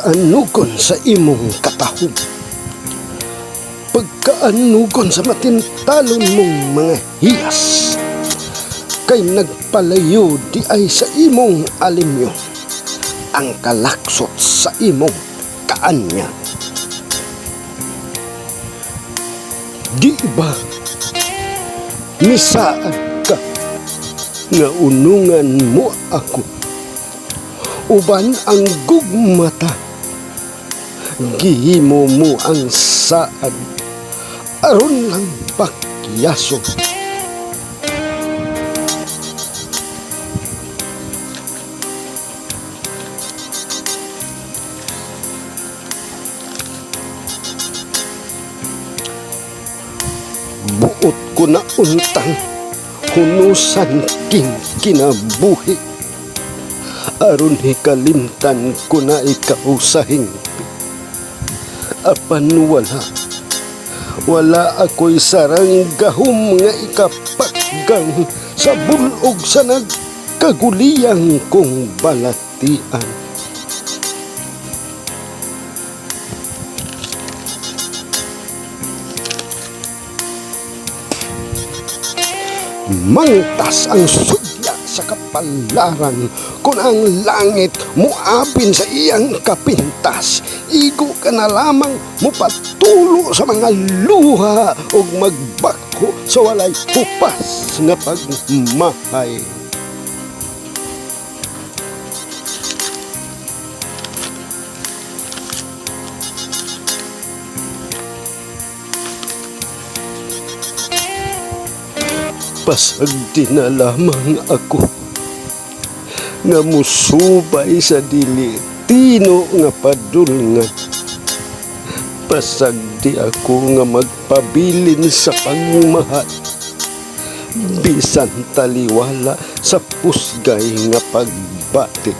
pagkaanugon sa imong katahog. Pagkaanugon sa matintalon mong mga hiyas. Kay nagpalayo di ay sa imong alimyo. Ang kalaksot sa imong kaanya. Di ba misaan ka nga unungan mo ako uban ang gugmata gihimo mo ang saad aron lang pakyaso buot ko na untang hunusan king kinabuhi. Aron hikalimtan ko na ikaw sa hingpit apan wala wala ako'y sarang gahom nga ikapaggang sa bulog sa nagkaguliyang kong balatian. Mangtas ang sudya sa kapalaran kung ang langit muapin sa iyang kapintas igo ka na lamang mupatulo sa mga luha o magbako sa walay hupas nga pagmahay pasag di na lamang ako nga musubay sa dili tino nga padulngan pasag di ako nga magpabilin sa pagmahal bisan taliwala sa pusgay nga pagbatik